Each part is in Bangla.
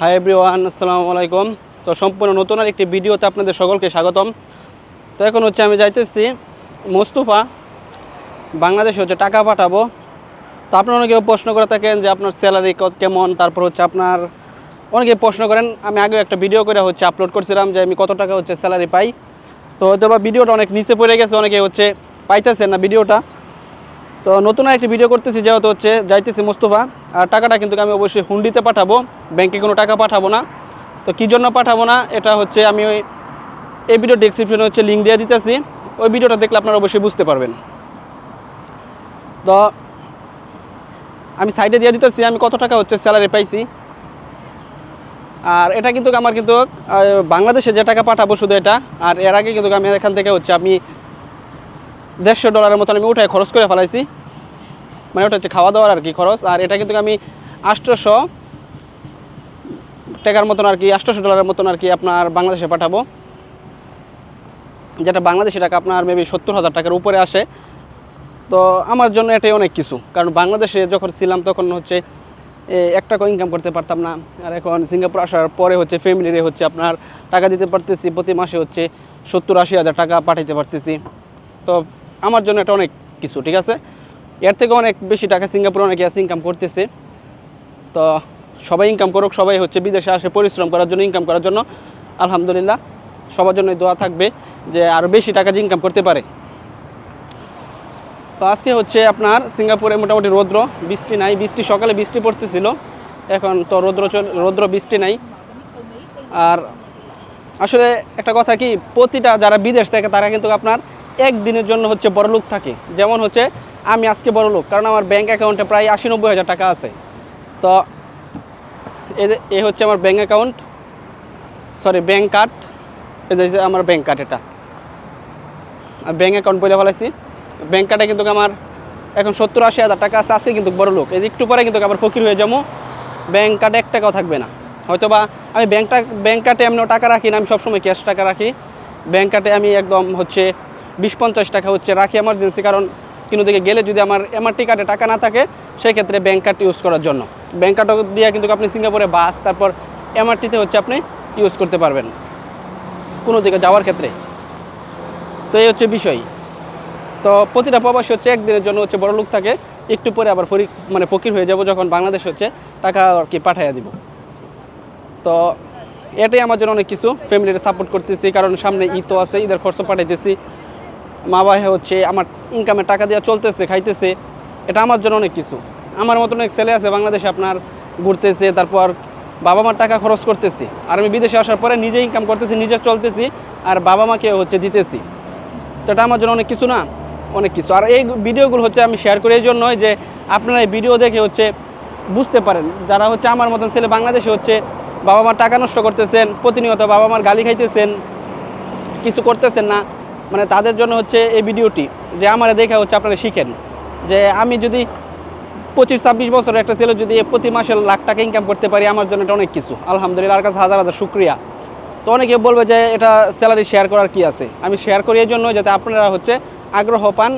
হাই এভরিওয়ান আসসালামু আলাইকুম। তো সম্পূর্ণ নতুন আর একটি ভিডিওতে আপনাদের সকলকে স্বাগতম। তো এখন হচ্ছে আমি যাইতেছি মোস্তফা, বাংলাদেশে হচ্ছে টাকা পাঠাবো। তো আপনারা অনেকেও প্রশ্ন করে থাকেন যে আপনার স্যালারি কেমন? তারপর হচ্ছে আপনার, অনেকে প্রশ্ন করেন, আমি আগেও একটা ভিডিও করে হচ্ছে আপলোড করছিলাম যে আমি কত টাকা হচ্ছে স্যালারি পাই। তো হয়তো বা ভিডিওটা অনেক নিচে পড়ে গেছে, অনেকে হচ্ছে পাইতেছেন না ভিডিওটা তো নতুন একটি ভিডিও করতেছি, যেহেতু হচ্ছে যাইতেছি মোস্তফা, আর টাকাটা কিন্তু আমি অবশ্যই হুন্ডিতে পাঠাবো, ব্যাংকে কোনো টাকা পাঠাবো না। তো কী জন্য পাঠাবো না? এটা হচ্ছে আমি ওই এই ভিডিও ডিসক্রিপশনে হচ্ছে লিঙ্ক দিয়ে দিতেছি। ওই ভিডিওটা দেখলে আপনারা অবশ্যই বুঝতে পারবেন। তো আমি সাইডে দিয়ে দিতেছি, আমি কত টাকা হচ্ছে স্যালারি পাইছি। আর এটা কিন্তু আমার কিন্তু বাংলাদেশে যে টাকা পাঠাবো শুধু এটা, আর এর আগে কিন্তু আমি এখান থেকে হচ্ছে আমি দেড়শো ডলারের মতন আমি উঠায় খরচ করে ফেলাইছি। মানে ওটা হচ্ছে খাওয়া দাওয়ার আর কি খরচ। আর এটা কিন্তু আমি আষ্টশো টাকার মতন আর কি আষ্টশো ডলারের মতন আর কি আপনার বাংলাদেশে পাঠাবো। যেটা বাংলাদেশি টাকা আপনার মেবি সত্তর হাজার টাকার উপরে আসে। তো আমার জন্য এটাই অনেক কিছু। কারণ বাংলাদেশে যখন ছিলাম তখন হচ্ছে এ, এক টাকা ইনকাম করতে পারতাম না। আর এখন সিঙ্গাপুর আসার পরে হচ্ছে ফ্যামিলিরে হচ্ছে আপনার টাকা দিতে পারতেছি। প্রতি মাসে হচ্ছে সত্তর আশি হাজার টাকা পাঠাইতে পারতেছি। তো আমার জন্য এটা অনেক কিছু, ঠিক আছে? এর থেকে অনেক বেশি টাকা সিঙ্গাপুরে অনেকে আছে ইনকাম করতেছে। তো সবাই ইনকাম করুক, সবাই হচ্ছে বিদেশে আসে, পরিশ্রম করার জন্য ইনকাম করার জন্য। আলহামদুলিল্লাহ, সবার জন্য দোয়া থাকবে যে আরও বেশি টাকা যে ইনকাম করতে পারে। তো আজকে হচ্ছে আপনার সিঙ্গাপুরে মোটামুটি রৌদ্র, বৃষ্টি নাই, বৃষ্টি সকালে বৃষ্টি পড়তেছিল। এখন তো রৌদ্র রৌদ্র, বৃষ্টি নাই। আর আসলে একটা কথা কি, প্রতিটা যারা বিদেশ থাকে, তারা কিন্তু আপনার একদিনের জন্য হচ্ছে বড়লোক থাকে। যেমন হচ্ছে, আমি আজকে বড়লোক কারণ আমার ব্যাংক অ্যাকাউন্টে প্রায় আশি নব্বই হাজার টাকা আছে। তো, এ হচ্ছে আমার bank account sorry bank card এই আমার ব্যাংক কার্ড এটা। আর ব্যাঙ্ক অ্যাকাউন্ট বলে ফেলাইছি। ব্যাংক কার্ডে কিন্তু আমার এখন সত্তর আশি হাজার টাকা আছে, আজকে কিন্তু বড় লোক। এই একটু পরে কিন্তু আবার ফকির হয়ে যাব। ব্যাংক কার্ডে এক টাকাও থাকবে না। হয়তো বা আমি ব্যাংকটা ব্যাংক কার্ডে এমন টাকা রাখি না, আমি সবসময় ক্যাশ টাকা রাখি। ব্যাংক কার্ডে আমি একদম হচ্ছে বিশ পঞ্চাশ টাকা হচ্ছে, রাখি এমার্জেন্সি কারণ কিন্তু দিকে গেলে যদি আমার এমআরটি কার্ডে টাকা না থাকে সেই ক্ষেত্রে ব্যাংক কার্ড ইউজ করার জন্য। ব্যাংক কার্ড দিয়ে কিন্তু আপনি সিঙ্গাপুরে বাস তারপর এমআরটিতে হচ্ছে আপনি ইউজ করতে পারবেন। কোনো দিকে যাওয়ার ক্ষেত্রে। তো এই হচ্ছে বিষয়। তো প্রতিটা প্রবাসী হচ্ছে একদিনের জন্য হচ্ছে বড় লোক থাকে, একটু পরে আবার ফরি মানে ফকির হয়ে যাব যখন বাংলাদেশ হচ্ছে, টাকা আর কি পাঠাইয়া দিব। তো এটাই আমার জন্য অনেক কিছু। ফ্যামিলির সাপোর্ট করতেছি, কারণ সামনে ঈদ তো আছে, ঈদের খরচ পাঠাইতেছি। মা বাবা হচ্ছে আমার ইনকামের টাকা দিয়ে চলতেছে, খাইতেছে, এটা আমার জন্য অনেক কিছু। আমার মতন অনেক ছেলে আছে, বাংলাদেশে আপনার ঘুরতেছে, তারপর বাবা মার টাকা খরচ করতেছি। আর আমি বিদেশে আসার পরে নিজে ইনকাম করতেছি, নিজে চলতেছি, আর বাবা মাকে হচ্ছে দিতেছি। তো এটা আমার জন্য অনেক কিছু না, অনেক কিছু। আর এই ভিডিওগুলো হচ্ছে আমি শেয়ার করি এই জন্যই যে আপনারা এই ভিডিও দেখে হচ্ছে বুঝতে পারেন, যারা হচ্ছে আমার মতন ছেলে বাংলাদেশে হচ্ছে বাবা মার টাকা নষ্ট করতেছেন, প্রতিনিয়ত বাবা মার গালি খাইতেছেন, কিছু করতেছেন না মানে তাদের জন্য হচ্ছে এই ভিডিওটি যে আমার দেখে হচ্ছে আপনারা শিখেন। যে আমি যদি পঁচিশ, ছাব্বিশ বছরের একটা ছেলে যদি প্রতি মাসে লাখ টাকা ইনকাম করতে পারি, আমার জন্য এটা অনেক কিছু। আলহামদুলিল্লাহ আর কাছে হাজার হাজার শুক্রিয়া। তো অনেকে বলবে যে এটা স্যালারি শেয়ার করার কি আছে? আমি শেয়ার করি এই জন্য যাতে আপনারা হচ্ছে আগ্রহ পান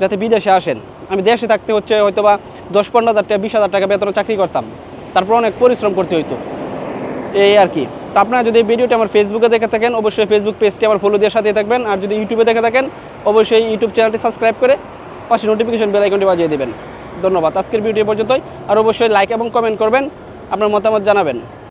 যাতে বিদেশে আসেন। আমি দেশে থাকতে হচ্ছে হয়তো বা দশ, পনেরো হাজার টাকা, বিশ হাজার টাকা বেতনে চাকরি করতাম। তারপর অনেক পরিশ্রম করতে হইতো। এই আর কি। তো আপনারা যদি ভিডিওটি আমার ফেসবুকে দেখে থাকেন, অবশ্যই ফেসবুক পেজটি আমার ফলো দিয়ে সাথে থাকবেন। আর যদি ইউটিউবে দেখে থাকেন, অবশ্যই ইউটিউব চ্যানেলটি সাবস্ক্রাইব করে পাশে নোটিফিকেশন বেল আইকনটি বাজিয়ে দেবেন। ধন্যবাদ। আজকের ভিডিও পর্যন্তই। আর অবশ্যই লাইক এবং কমেন্ট করবেন। আপনার মতামত জানাবেন।